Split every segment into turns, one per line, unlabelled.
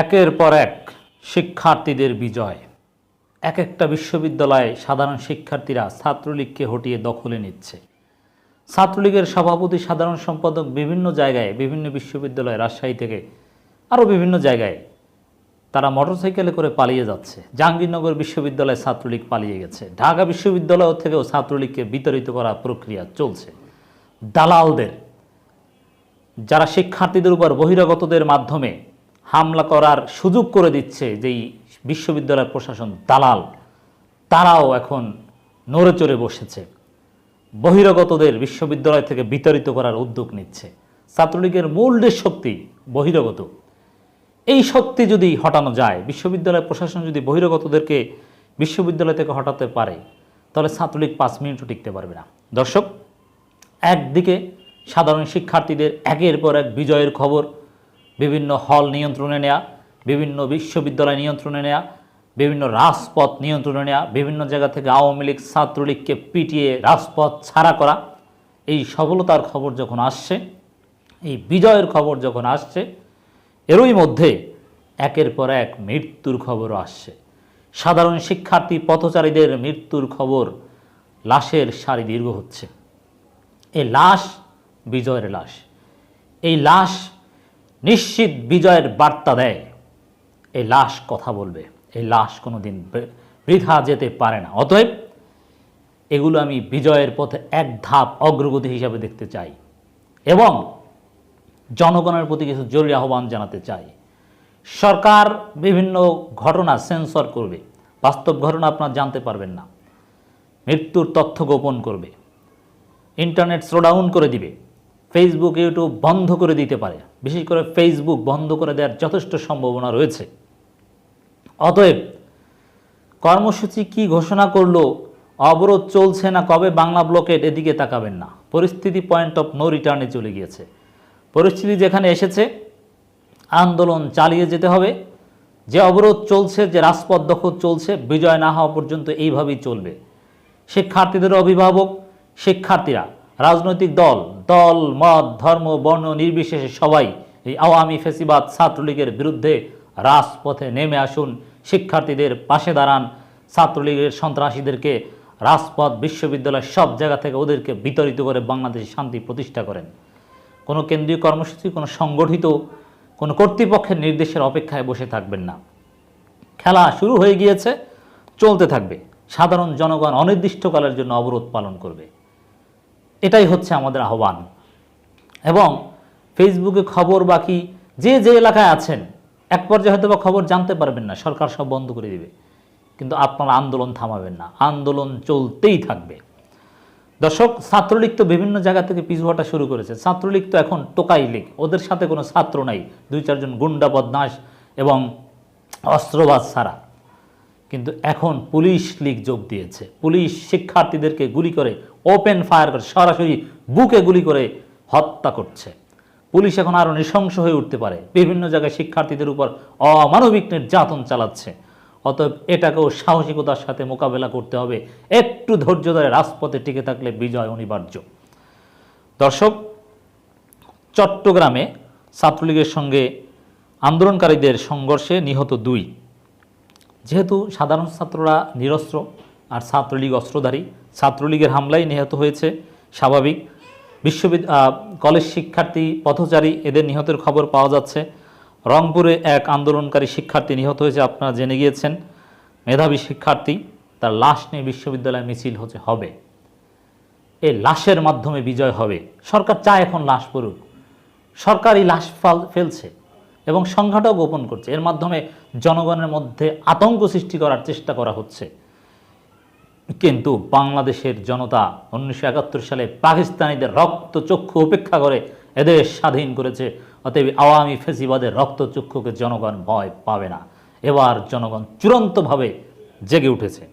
একের পর এক শিক্ষার্থীদের বিজয়। এক একটা বিশ্ববিদ্যালয়ে সাধারণ শিক্ষার্থীরা ছাত্রলীগকে হটিয়ে দখলে নিচ্ছে। ছাত্রলীগের সভাপতি, সাধারণ সম্পাদক বিভিন্ন জায়গায়, বিভিন্ন বিশ্ববিদ্যালয় রাজশাহী থেকে আরও বিভিন্ন জায়গায় তারা মোটরসাইকেলে করে পালিয়ে যাচ্ছে। জাহাঙ্গীরনগর বিশ্ববিদ্যালয়ে ছাত্রলীগ পালিয়ে গেছে। ঢাকা বিশ্ববিদ্যালয় থেকেও ছাত্রলীগকে বিতরিত করার প্রক্রিয়া চলছে। দালালদের, যারা শিক্ষার্থীদের উপর বহিরাগতদের মাধ্যমে হামলা করার সুযোগ করে দিচ্ছে যেই বিশ্ববিদ্যালয় প্রশাসন দালাল, তারাও এখন নড়ে চড়ে বসেছে। বহিরাগতদের বিশ্ববিদ্যালয় থেকে বিতাড়িত করার উদ্যোগ নিচ্ছে। ছাত্রলীগের মূল যে শক্তি বহিরাগত। এই শক্তি যদি হটানো যায়, বিশ্ববিদ্যালয় প্রশাসন যদি বহিরাগতদেরকে বিশ্ববিদ্যালয় থেকে হটাতে পারে, তাহলে ছাত্রলীগ পাঁচ মিনিটও টিকতে পারবে না। দর্শক, একদিকে সাধারণ শিক্ষার্থীদের একের পর এক বিজয়ের খবর বিভিন্ন হল নিয়ন্ত্রণে নেয়া, বিভিন্ন বিশ্ববিদ্যালয় নিয়ন্ত্রণে নেয়া, বিভিন্ন রাজপথ নিয়ন্ত্রণে নেয়া, বিভিন্ন জায়গা থেকে আওয়ামী লীগ ছাত্রলীগকে পিটিয়ে রাজপথ ছাড়া করা, এই সফলতার খবর যখন আসছে, এই বিজয়ের খবর যখন আসছে, এরই মধ্যে একের পর এক মৃত্যুর খবরও আসছে। সাধারণ শিক্ষার্থী পথচারীদের মৃত্যুর খবর লাশের সারি দীর্ঘ হচ্ছে। এই লাশ, বিজয়ের লাশ, এই লাশ নিশ্চিত বিজয়ের বার্তা দেয়। এই লাশ কথা বলবে। এই লাশ কোনো দিন বৃথা যেতে পারে না। অতএব এগুলো আমি বিজয়ের পথে এক ধাপ অগ্রগতি হিসাবে দেখতে চাই এবং জনগণের প্রতি কিছু জরুরি আহ্বান জানাতে চাই। সরকার বিভিন্ন ঘটনা সেন্সর করবে। বাস্তব ঘটনা আপনার জানতে পারবেন না। মৃত্যুর তথ্য গোপন করবে। ইন্টারনেট স্লোডাউন করে দিবে। ফেসবুক ইউটিউব বন্ধ করে দিতে পারে। বিশেষ করে ফেসবুক বন্ধ করে দেওয়ার যথেষ্ট সম্ভাবনা রয়েছে। অতএব, কর্মসূচি কি ঘোষণা করল, অবরোধ চলছে না, কবে বাংলা ব্লকেট এদিকে তাকাবেন না? পরিস্থিতি পয়েন্ট অফ নো রিটার্নে চলে গিয়েছে। পরিস্থিতি যেখানে এসেছে, আন্দোলন চালিয়ে যেতে হবে। যে অবরোধ চলছে, যে রাজপথ দখল চলছে, বিজয় না হওয়া পর্যন্ত এইভাবেই চলবে। শিক্ষার্থীদের অভিভাবক, শিক্ষার্থীরা রাজনৈতিক দল দল, মত, ধর্ম, বর্ণ নির্বিশেষে সবাই এই আওয়ামী ফেসিবাদ ছাত্রলীগের বিরুদ্ধে রাজপথে নেমে আসুন। শিক্ষার্থীদের পাশে দাঁড়ান। ছাত্রলীগের সন্ত্রাসীদেরকে রাজপথ বিশ্ববিদ্যালয় সব জায়গা থেকে ওদেরকে বিতরিত করে বাংলাদেশে শান্তি প্রতিষ্ঠা করেন। কোনো কেন্দ্রীয় কর্মসূচি, কোনো সংগঠিত, কোনো কর্তৃপক্ষের নির্দেশের অপেক্ষায় বসে থাকবেন না। খেলা শুরু হয়ে গিয়েছে, চলতে থাকবে। সাধারণ জনগণ অনির্দিষ্টকালের জন্য অবরোধ পালন করবে। এটাই হচ্ছে আমাদের আহ্বান। এবং ফেসবুকে খবর বাকি, যে যে এলাকায় আছেন, এক পর্যায়ে হয়তো বা খবর জানতে পারবেন না, সরকার সব বন্ধ করে দিবে। কিন্তু আপনারা আন্দোলন থামাবেন না, আন্দোলন চলতেই থাকবে। দর্শক, ছাত্রলীগ তো বিভিন্ন জায়গা থেকে পিছুয়াটা শুরু করেছে। ছাত্রলীগ তো এখন টোকাই লীগ, ওদের সাথে কোনো ছাত্র নাই, দুই চারজন গুন্ডা বদমাস এবং অস্ত্রবাজ ছাড়া। কিন্তু এখন পুলিশ লীগ যোগ দিয়েছে। পুলিশ শিক্ষার্থীদেরকে গুলি করে ওপেন ফায়ার করে, সরাসরি বুকে গুলি করে হত্যা করছে। পুলিশ এখন আরও নৃশংস হয়ে উঠতে পারে। বিভিন্ন জায়গায় শিক্ষার্থীদের উপর অমানবিক নির্যাতন চালাচ্ছে। অতএব এটাকেও সাহসিকতার সাথে মোকাবেলা করতে হবে। একটু ধৈর্য ধরে রাজপথে টিকে থাকলে বিজয় অনিবার্য। দর্শক, চট্টগ্রামে ছাত্রলীগের সঙ্গে আন্দোলনকারীদের সংঘর্ষে নিহত দুই। যেহেতু সাধারণ ছাত্ররা নিরস্ত্র আর ছাত্রলীগ অস্ত্রধারী ছাত্রলীগের হামলায় নিহত হয়েছে স্বাভাবিক। বিশ্ববিদ আহ, কলেজ শিক্ষার্থী পথচারী এদের নিহতের খবর পাওয়া যাচ্ছে। রংপুরে এক আন্দোলনকারী শিক্ষার্থী নিহত হয়েছে আপনারা জেনে গিয়েছেন। মেধাবী শিক্ষার্থী তার লাশ নিয়ে বিশ্ববিদ্যালয়ে মিছিল হচ্ছে হবে। এই লাশের মাধ্যমে বিজয় হবে। সরকার চায় এখন লাশ পড়ুক। সরকারই লাশ ফাল- ফেলছে। এবং সংখ্যাটাও গোপন করছে। এর মাধ্যমে জনগণের মধ্যে আতঙ্ক সৃষ্টি করার চেষ্টা করা হচ্ছে। কিন্তু বাংলাদেশের জনতা উনিশশো একাত্তর সালে পাকিস্তানিদের রক্ত চক্ষু উপেক্ষা করে এদেশ স্বাধীন করেছে, অতএব আওয়ামী ফেসিবাদের রক্ত চক্ষুকে জনগণ ভয় পাবে না। এবার জনগণ চূড়ান্তভাবে জেগে উঠেছে।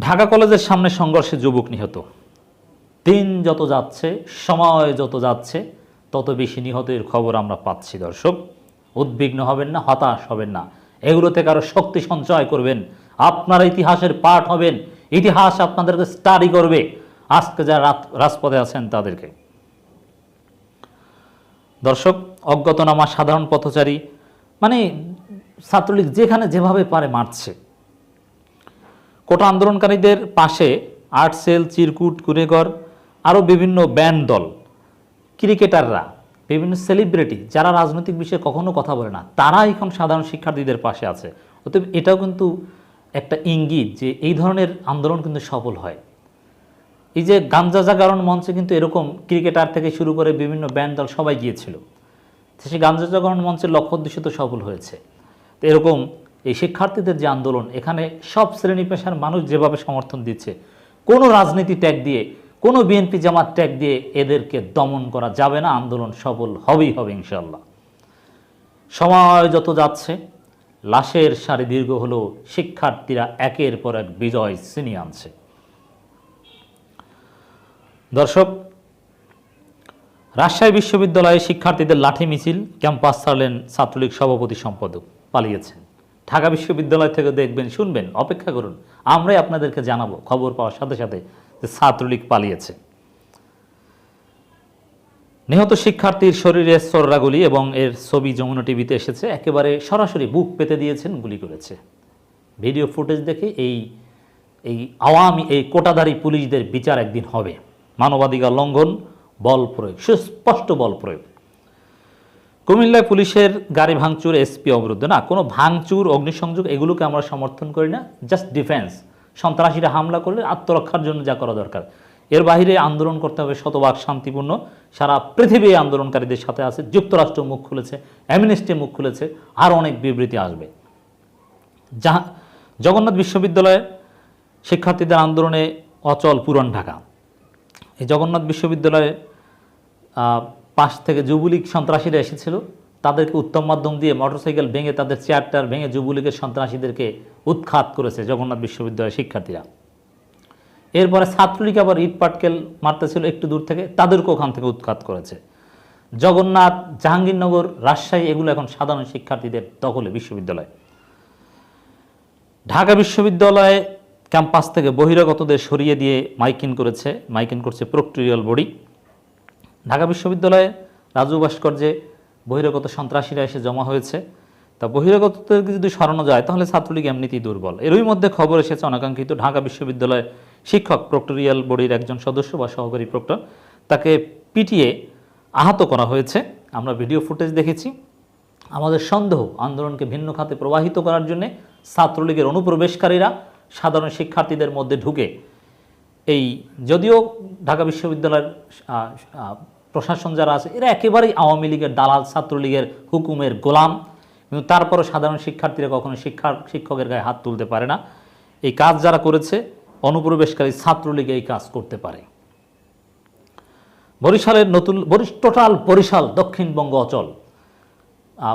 ঢাকা কলেজের সামনে সংঘর্ষে যুবক নিহত। দিন যত যাচ্ছে, সময় যত যাচ্ছে তত বেশি নিহতের খবর আমরা পাচ্ছি, দর্শক। উদ্বিগ্ন হবেন না, হতাশ হবেন না। এগুলোতে কারও শক্তি সঞ্চয় করবেন। আপনারা ইতিহাসের পাঠ হবেন। ইতিহাস আপনাদেরকে স্টাডি করবে। আজকে যারা রাজপথে আছেন তাদেরকে। দর্শক, অজ্ঞাতনামা, সাধারণ পথচারী মানে ছাত্রলীগ যেখানে যেভাবে পারে মারছে। কোটা আন্দোলনকারীদের পাশে আর্ট সেল চিরকুট কুরেগর আরও বিভিন্ন ব্যান্ড দল ক্রিকেটাররা, বিভিন্ন সেলিব্রিটি যারা রাজনৈতিক বিষয়ে কখনো কথা বলে না তারা এখন সাধারণ শিক্ষার্থীদের পাশে আছে। অতএব এটাও কিন্তু একটা ইঙ্গিত যে এই ধরনের আন্দোলন কিন্তু সফল হয়। এই যে গাঞ্জা জাগরণ মঞ্চে কিন্তু এরকম ক্রিকেটার থেকে শুরু করে বিভিন্ন ব্যান্ড দল সবাই গিয়েছিল। সেই গাঞ্জা জাগরণ মঞ্চের লক্ষ্য উদ্দেশ্য তো সফল হয়েছে। তো এরকম এই শিক্ষার্থীদের যে আন্দোলন, এখানে সব শ্রেণি পেশার মানুষ যেভাবে সমর্থন দিচ্ছে, কোনো রাজনীতি ট্যাগ দিয়ে কোনো বিএনপি জামাত ট্যাগ দিয়ে এদেরকে দমন করা যাবে না, আন্দোলন সফল হবেই হবে ইনশাল্লাহ সময় যত যাচ্ছে, লাশের সারি দীর্ঘ হলেও শিক্ষার্থীরা একের পর এক বিজয় ছিনিয়ে আনছে। দর্শক, রাজশাহী বিশ্ববিদ্যালয়ে শিক্ষার্থীদের লাঠি মিছিল ক্যাম্পাস ছাড়লেন ছাত্রলীগ সভাপতি সম্পাদক, পালিয়েছেন। ঢাকা বিশ্ববিদ্যালয় থেকে দেখবেন, শুনবেন, অপেক্ষা করুন। আমরাই আপনাদেরকে জানাব, খবর পাওয়ার সাথে সাথে যে ছাত্রলীগ পালিয়েছে। নিহত শিক্ষার্থীর শরীরে সর্রাগুলি এবং এর ছবি যমুনা টিভিতে এসেছে। একেবারে সরাসরি বুক পেতে দিয়েছেন, গুলি করেছে। ভিডিও ফুটেজ দেখে এই এই আওয়ামী, এই কোটাধারী পুলিশদের বিচার একদিন হবে। মানবাধিকার লঙ্ঘন, বল প্রয়োগ, সুস্পষ্ট বল প্রয়োগ। কুমিল্লায় পুলিশের গাড়ি ভাঙচুর, এসপি অবরুদ্ধ। না, কোনো ভাঙচুর, অগ্নিসংযোগ এগুলোকে আমরা সমর্থন করি না জাস্ট ডিফেন্স সন্ত্রাসীরা হামলা করলে আত্মরক্ষার জন্য যা করা দরকার। এর বাইরে আন্দোলন করতে হবে শতভাগ শান্তিপূর্ণ। সারা পৃথিবী আন্দোলনকারীদের সাথে আছে, যুক্তরাষ্ট্র মুখ খুলেছে, অ্যামনেস্টি মুখ খুলেছে, আর অনেক বিবৃতি আসবে। যা জগন্নাথ বিশ্ববিদ্যালয়ে শিক্ষার্থীদের আন্দোলনে অচল পুরন ঢাকা। এই জগন্নাথ বিশ্ববিদ্যালয়ে পাশ থেকে যুবলীগ সন্ত্রাসীরা এসেছিল। তাদেরকে উত্তম মাধ্যম দিয়ে মোটরসাইকেল ভেঙে তাদের চেয়ারটার ভেঙে যুবলীগের সন্ত্রাসীদেরকে উৎখাত করেছে জগন্নাথ বিশ্ববিদ্যালয়ের শিক্ষার্থীরা। এরপরে ছাত্রলীগ আবার ইট পাটকেল মারতেছিল একটু দূর থেকে, তাদেরকে ওখান থেকে উৎখাত করেছে। জগন্নাথ, জাহাঙ্গীরনগর, রাজশাহী, এগুলো এখন সাধারণ শিক্ষার্থীদের দখলে বিশ্ববিদ্যালয়। ঢাকা বিশ্ববিদ্যালয়ে ক্যাম্পাস থেকে বহিরাগতদের সরিয়ে দিয়ে মাইকিং করেছে, মাইকিং করছে প্রক্টোরিয়াল বডি। ঢাকা বিশ্ববিদ্যালয়ে রাজু ভাস্কর্যে বহিরাগত সন্ত্রাসীরা এসে জমা হয়েছে। তা বহিরাগতদেরকে যদি সরানো যায়, তাহলে ছাত্রলীগ এমনিতেই দুর্বল। এরই মধ্যে খবর এসেছে অনাকাঙ্ক্ষিত ঢাকা বিশ্ববিদ্যালয়ে শিক্ষক প্রক্টোরিয়াল বডির একজন সদস্য বা সহকারী প্রক্টর, তাকে পিটিয়ে আহত করা হয়েছে। আমরা ভিডিও ফুটেজ দেখেছি। আমাদের সন্দেহ আন্দোলনকে ভিন্ন খাতে প্রবাহিত করার জন্যে ছাত্রলীগের অনুপ্রবেশকারীরা সাধারণ শিক্ষার্থীদের মধ্যে ঢুকে এই, যদিও ঢাকা বিশ্ববিদ্যালয়ের প্রশাসন যারা আছে, এরা একেবারেই আওয়ামী লীগের দালাল ছাত্রলীগের হুকুমের গোলাম। কিন্তু তারপরও সাধারণ শিক্ষার্থীরা কখনো শিক্ষা, শিক্ষকের গায়ে হাত তুলতে পারে না। এই কাজ যারা করেছে, অনুপ্রবেশকারী ছাত্রলীগ এই কাজ করতে পারে। বরিশালের নতুন টোটাল বরিশাল দক্ষিণবঙ্গ অচল।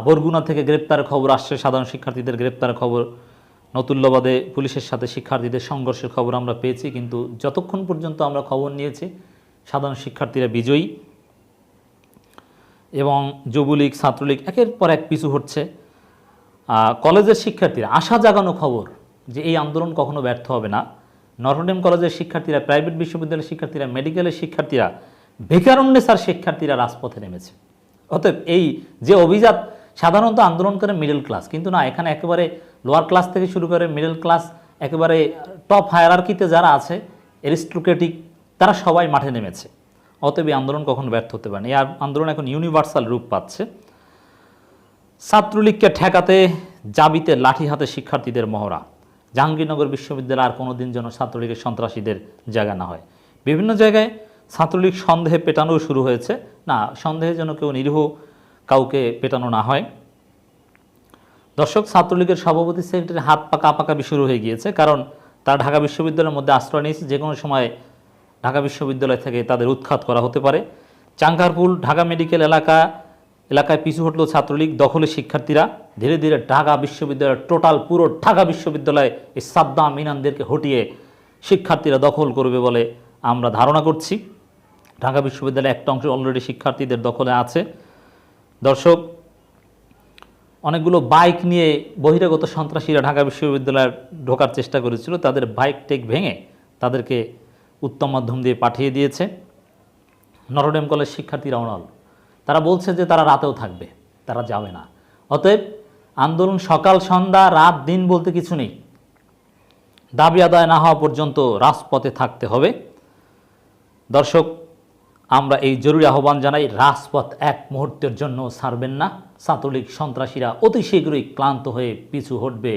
বরগুনা থেকে গ্রেপ্তার খবর আসছে, সাধারণ শিক্ষার্থীদের গ্রেপ্তার খবর। নতুল্যবাদে পুলিশের সাথে শিক্ষার্থীদের সংঘর্ষের খবর আমরা পেয়েছি, কিন্তু যতক্ষণ পর্যন্ত আমরা খবর নিয়েছি, সাধারণ শিক্ষার্থীরা বিজয়ী। এবং যুবলীগ, ছাত্রলীগ একের পর এক পিছু হচ্ছে কলেজের শিক্ষার্থীরা, আশা জাগানো খবর যে এই আন্দোলন কখনো ব্যর্থ হবে না। নটরডেম কলেজের শিক্ষার্থীরা, প্রাইভেট বিশ্ববিদ্যালয়ের শিক্ষার্থীরা, মেডিকেলের শিক্ষার্থীরা বেকারণ্যেসার শিক্ষার্থীরা রাজপথে নেমেছে। অতএব এই যে অভিজাত সাধারণত আন্দোলন করে মিডল ক্লাস কিন্তু না, এখানে একেবারে লোয়ার ক্লাস থেকে শুরু করে মিডল ক্লাস একেবারে টপ হায়ারার্কিতে যারা আছে এরিস্ট্রোক্রেটিক তারা সবাই মাঠে নেমেছে। অতএব আন্দোলন কখনো ব্যর্থ হতে পারে আর- আন্দোলন এখন ইউনিভার্সাল রূপ পাচ্ছে। ছাত্রলীগকে ঠেকাতে জাবিতে লাঠি হাতে শিক্ষার্থীদের মহড়া। জাহাঙ্গীরনগর বিশ্ববিদ্যালয় আর কোনোদিন যেন ছাত্রলীগের সন্ত্রাসীদের জায়গা না হয়। বিভিন্ন জায়গায় ছাত্রলীগ সন্দেহে পেটানো শুরু হয়েছে। না, সন্দেহে যেন কেউ নিরীহ কাউকে পেটানো না হয়। দর্শক, ছাত্রলীগের সভাপতি সেক্রেটারি হাত পাকা পাকাবি শুরু হয়ে গিয়েছে। কারণ তারা ঢাকা বিশ্ববিদ্যালয়ের মধ্যে আশ্রয় নিয়েছে। যে কোনো সময় ঢাকা বিশ্ববিদ্যালয় থেকে তাদের উৎখাত করা হতে পারে। চাঙ্গারপুল, ঢাকা মেডিকেল এলাকা, এলাকায় পিছু হটল ছাত্রলীগ দখলে শিক্ষার্থীরা। ধীরে ধীরে ঢাকা বিশ্ববিদ্যালয়ের টোটাল পুরো ঢাকা বিশ্ববিদ্যালয়ে এই সাদ্দাম ইনানদেরকে হটিয়ে শিক্ষার্থীরা দখল করবে বলে আমরা ধারণা করছি। ঢাকা বিশ্ববিদ্যালয়ে একটা অংশ অলরেডি শিক্ষার্থীদের দখলে আছে। দর্শক, অনেকগুলো বাইক নিয়ে বহিরাগত সন্ত্রাসীরা ঢাকা বিশ্ববিদ্যালয়ে ঢোকার চেষ্টা করেছিল। তাদের বাইক টেক ভেঙে তাদেরকে উত্তম মাধ্যম দিয়ে পাঠিয়ে দিয়েছে। নরডেম কলেজ শিক্ষার্থীরা অনল তারা বলছে যে তারা রাতেও থাকবে, তারা যাবে না। অতএব আন্দোলন সকাল, সন্ধ্যা, রাত, দিন বলতে কিছু নেই। দাবি আদায় না হওয়া পর্যন্ত রাজপথে থাকতে হবে। দর্শক, আমরা এই জরুরি আহ্বান জানাই, রাজপথ এক মুহূর্তের জন্য ছাড়বেন না। ছাত্রলীগ সন্ত্রাসীরা অতি শীঘ্রই ক্লান্ত হয়ে পিছু হটবে।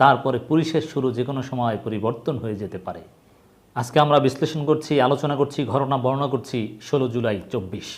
তারপরে পুলিশের শুরু যে কোনো সময় পরিবর্তন হয়ে যেতে পারে। আজকে আমরা বিশ্লেষণ করছি আলোচনা করছি ঘটনা বর্ণনা করছি ষোলো জুলাই চব্বিশ।